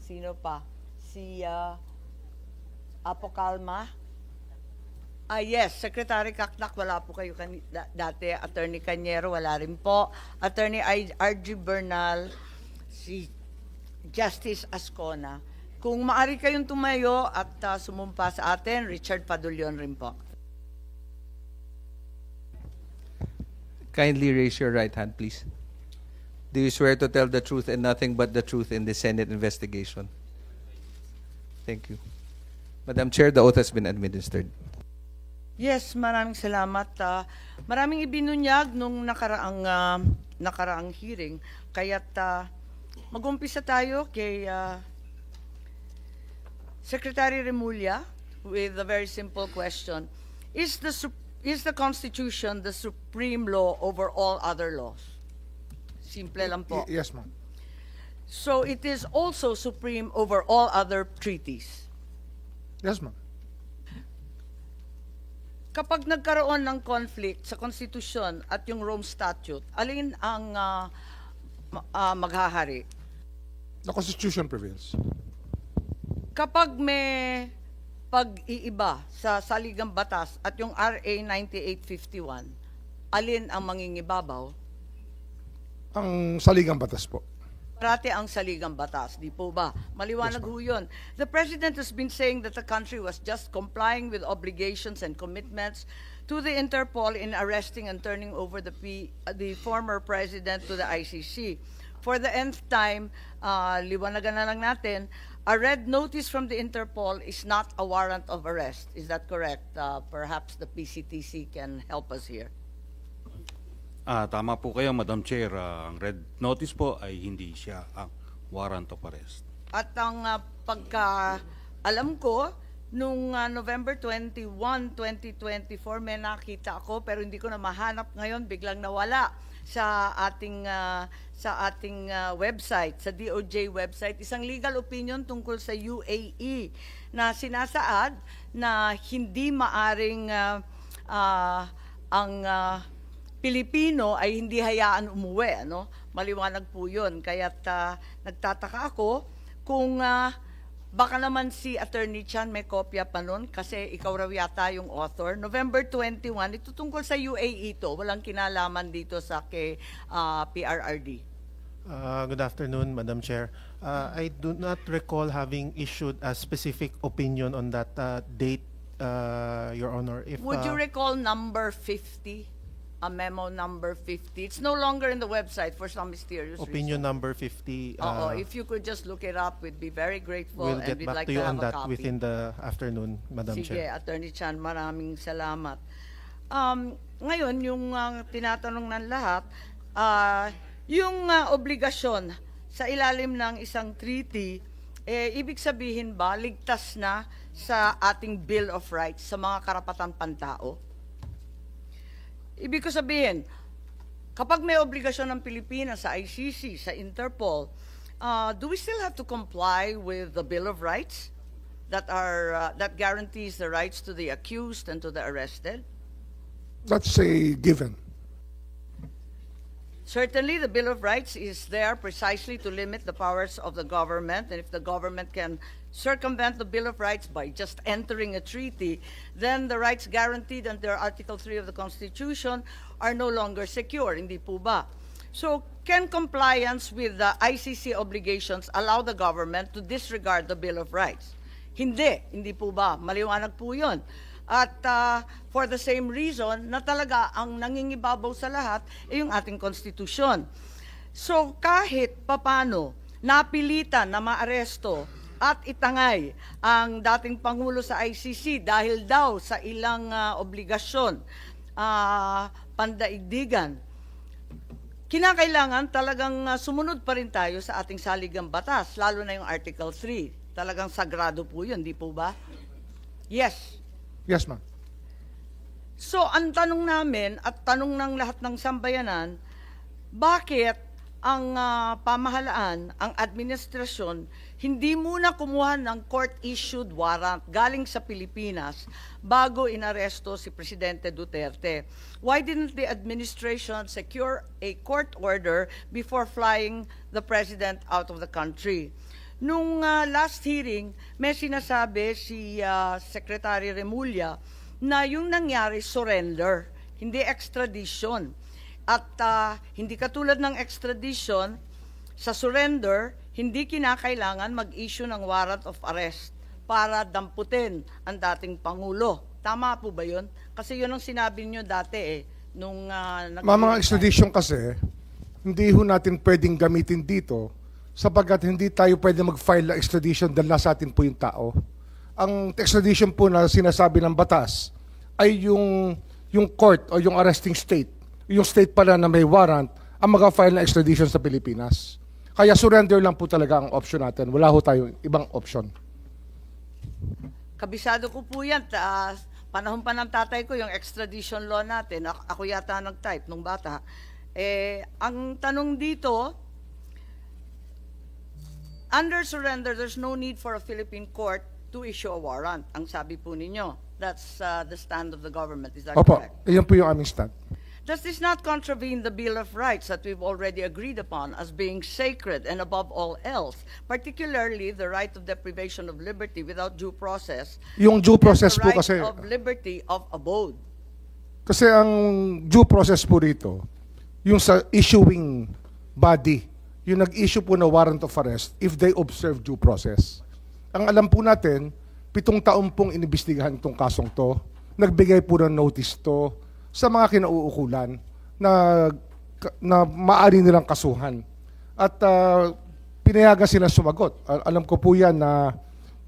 sino pa? Si ah, Apocalma? Ah, yes, Secretary Kaknak, wala po kayo da- dati. Attorney Cañero, wala rin po. Attorney R.G. Bernal, si Justice Ascona. Kung maari kayong tumayo at ah, sumumpa sa atin, Richard Padulyon rin po. Kindly raise your right hand, please. Do you swear to tell the truth and nothing but the truth in the Senate investigation? Thank you. Madam Chair, the oath has been administered. Yes, maraming salamat. Ah, maraming ibinunyag nung nakaraang ah, nakaraang hearing. Kaya't uh, mag-umpisa tayo kay ah, Secretary Remulla with a very simple question. Is the is the Constitution the supreme law over all other laws? Simple lang po. Y- Yes, ma'am. So it is also supreme over all other treaties. Yes, ma'am. Kapag nagkaroon ng conflict sa konstitusyon at yung Rome Statute, alin ang ah, ma- ah, maghahari? The Constitution prevails. Kapag may pag-iiba sa saligang batas at yung RA 9851, alin ang mangingibabaw? Ang saligang batas po. Parati ang saligang batas, di po ba? Maliwanag ho yun. The President has been saying that the country was just complying with obligations and commitments to the Interpol in arresting and turning over the, P, uh, the former President to the ICC. For the nth time, uh, liwanagan na lang natin, a red notice from the Interpol is not a warrant of arrest. Is that correct? Uh, perhaps the PCTC can help us here. Ah, tama po kayo, Madam Chair. Ah, ang red notice po ay hindi siya ang warrant of arrest. At ang ah, pagka alam ko, nung ah, November 21, 2024, may nakita ako pero hindi ko na mahanap ngayon, biglang nawala sa ating ah, sa ating ah, website, sa DOJ website, isang legal opinion tungkol sa UAE na sinasaad na hindi maaring ah, ah, ang ah, Pilipino ay hindi hayaan umuwi, ano? Maliwanag po 'yun. Kaya't ah, nagtataka ako kung ah, baka naman si Attorney Chan may kopya pa nun kasi ikaw raw yata yung author. November 21, ito tungkol sa UAE to. Walang kinalaman dito sa kay ah, PRRD. Uh, Good afternoon, Madam Chair. Uh, I do not recall having issued a specific opinion on that uh, date, uh, Your Honor. If, Would you uh, recall number 50? A memo number 50. It's no longer in the website for some mysterious Opinion reason. number 50, Oo, uh, if you could just look it up, we'd be very grateful we'll and get we'd back like to you on that copy. within the afternoon, Madam Sige, Chair. Attorney Chan, maraming salamat. Um, ngayon, yung uh, tinatanong ng lahat, ah, yung uh, obligasyon sa ilalim ng isang treaty, eh, ibig sabihin ba, ligtas na sa ating Bill of Rights, sa mga karapatan pantao? Ibig ko sabihin, kapag may obligasyon ng Pilipinas sa ICC, sa Interpol, uh, do we still have to comply with the Bill of Rights that are uh, that guarantees the rights to the accused and to the arrested? That's a given. Certainly, the Bill of Rights is there precisely to limit the powers of the government, and if the government can circumvent the Bill of Rights by just entering a treaty, then the rights guaranteed under Article 3 of the Constitution are no longer secure, hindi po ba? So, can compliance with the ICC obligations allow the government to disregard the Bill of Rights? Hindi, hindi po ba? Maliwanag po yun. At ah, for the same reason na talaga ang nangingibabaw sa lahat ay yung ating konstitusyon. So kahit papano napilitan na maaresto at itangay ang dating Pangulo sa ICC dahil daw sa ilang ah, obligasyon, ah, pandaigdigan, kinakailangan talagang ah, sumunod pa rin tayo sa ating saligang batas, lalo na yung Article 3. Talagang sagrado po yun, di po ba? Yes. Yes, ma'am. So, ang tanong namin at tanong ng lahat ng sambayanan, bakit ang ah, pamahalaan, ang administrasyon, hindi muna kumuha ng court-issued warrant galing sa Pilipinas bago inaresto si Presidente Duterte? Why didn't the administration secure a court order before flying the President out of the country? Nung ah, last hearing, may sinasabi si ah, Secretary Remulla na yung nangyari surrender, hindi extradition. At ah, hindi katulad ng extradition, sa surrender, hindi kinakailangan mag-issue ng warrant of arrest para damputin ang dating Pangulo. Tama po ba yun? Kasi yun ang sinabi nyo dati eh. Nung, Mga mga extradition kasi, hindi ho natin pwedeng gamitin dito sapagkat hindi tayo pwede mag-file ng extradition dahil nasa atin po yung tao. Ang extradition po na sinasabi ng batas ay yung, yung court o yung arresting state, yung state pala na may warrant, ang mag-file ng extradition sa Pilipinas. Kaya surrender lang po talaga ang option natin. Wala ho tayong ibang option. Kabisado ko po yan. Ta, panahon pa ng tatay ko, yung extradition law natin. Ako, yata nag-type nung bata. Eh, ang tanong dito, under surrender, there's no need for a Philippine court to issue a warrant. Ang sabi po ninyo. That's uh, the stand of the government. Is that Opo, correct? yan po yung aming stand. Does this not contravene the Bill of Rights that we've already agreed upon as being sacred and above all else, particularly the right of deprivation of liberty without due process Yung due process and the po right kasi... of liberty of abode. Kasi ang due process po rito, yung sa issuing body, yung nag-issue po na warrant of arrest if they observe due process. Ang alam po natin, pitong taon pong inibestigahan itong kasong to, nagbigay po ng notice to sa mga kinauukulan na, na maari nilang kasuhan. At ah, pinayagan sila sumagot. Al- alam ko po yan na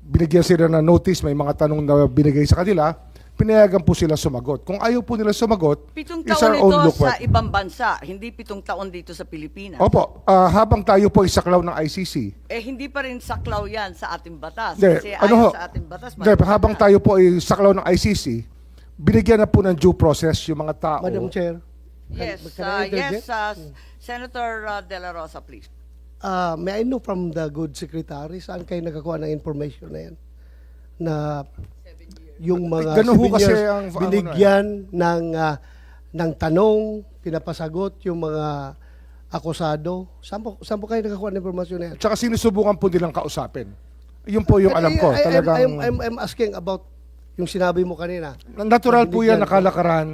binigyan sila ng notice, may mga tanong na binigay sa kanila, pinayagan po sila sumagot. Kung ayaw po nila sumagot, Pitong is taon our own ito sa ibang bansa, hindi pitong taon dito sa Pilipinas. Opo, ah, habang tayo po isaklaw ng ICC, Eh, hindi pa rin saklaw yan sa ating batas. Hindi, kasi ano ayon ho, sa ating batas, hindi, habang na. tayo po ay saklaw ng ICC, binigyan na po ng due process yung mga tao. Madam Chair. Yes, can uh, yes, uh, Senator uh, De La Rosa, please. Uh, may I know from the good secretary, saan kayo nakakuha ng information na yan? Na yung mga Ganun ho kasi years, ang- ang binigyan ng, ah, ng tanong, pinapasagot yung mga akusado. Saan po, saan po kayo nakakuha ng informasyon na yan? Tsaka sinusubukan po nilang kausapin. Yun po yung alam ko. I- I- I'm- Talagang, I'm, I'm, I'm asking about yung sinabi mo kanina. natural po yan, Binigyan. nakalakaran,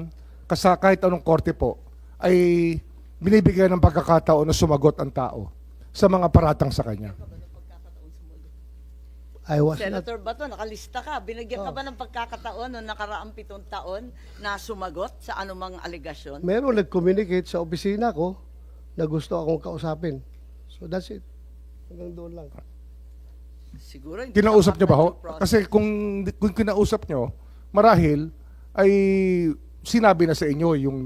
kasa kahit anong korte po, ay binibigyan ng pagkakataon na sumagot ang tao sa mga paratang sa kanya. I was not Senator Bato, nakalista ka. Binigyan Oh. ka ba ng pagkakataon noong nakaraang pitong taon na sumagot sa anumang aligasyon? Meron nag-communicate sa opisina ko na gusto akong kausapin. So that's it. Hanggang doon lang. Siguro hindi Kinausap niyo ba ho? Kasi kung, kung kinausap niyo, marahil ay sinabi na sa inyo yung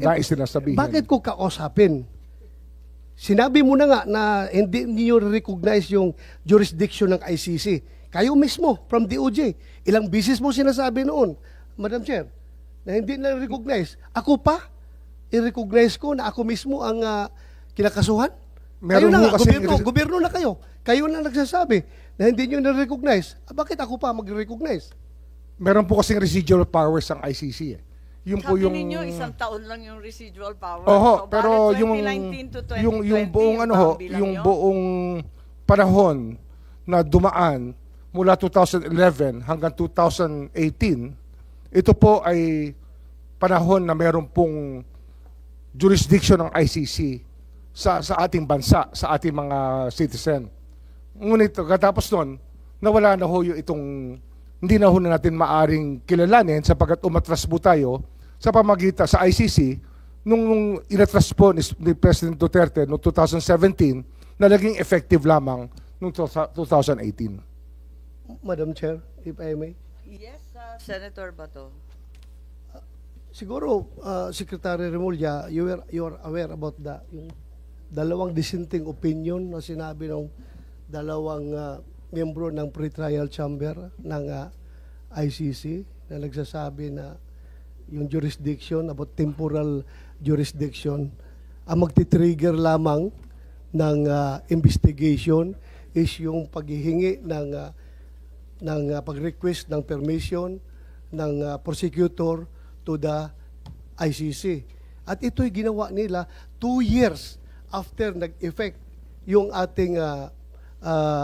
nais na sabihin. Bakit ko kausapin? Sinabi mo na nga na hindi niyo recognize yung jurisdiction ng ICC. Kayo mismo, from DOJ. Ilang bisis mo sinasabi noon, Madam Chair, na hindi na recognize. Ako pa, i-recognize ko na ako mismo ang ah, kinakasuhan? Meron kayo na nga, kasing gobyerno, gobyerno na kayo. Kayo na nagsasabi na hindi nyo na-recognize. Ah, bakit ako pa mag-recognize? Meron po kasing residual powers ang ICC eh. Yung po Sabi yung ninyo, isang taon lang yung residual power. Oho, So, pero yung 2019 to 2020, yung yung buong ano ho, yung yun? buong panahon na dumaan mula 2011 hanggang 2018, ito po ay panahon na meron pong jurisdiction ng ICC sa sa ating bansa, sa ating mga citizen. Ngunit katapos nun, nawala na ho yung itong hindi na ho na natin maaring kilalanin sapagkat umatras po tayo sa pamagitan sa ICC nung, nung inatras po ni, ni President Duterte noong 2017 na naging effective lamang noong 2018. Madam Chair, if I may. Yes, uh, Senator Bato. Siguro, uh, Secretary Remulla, you are, you are aware about the, yung dalawang dissenting opinion na sinabi ng dalawang uh, miyembro ng pre-trial chamber ng uh, ICC na nagsasabi na yung jurisdiction, about temporal jurisdiction, ang magti-trigger lamang ng uh, investigation is yung paghihingi ng uh, ng uh, pag-request ng permission ng uh, prosecutor to the ICC. At ito'y ginawa nila two years after nag-effect yung ating uh, uh,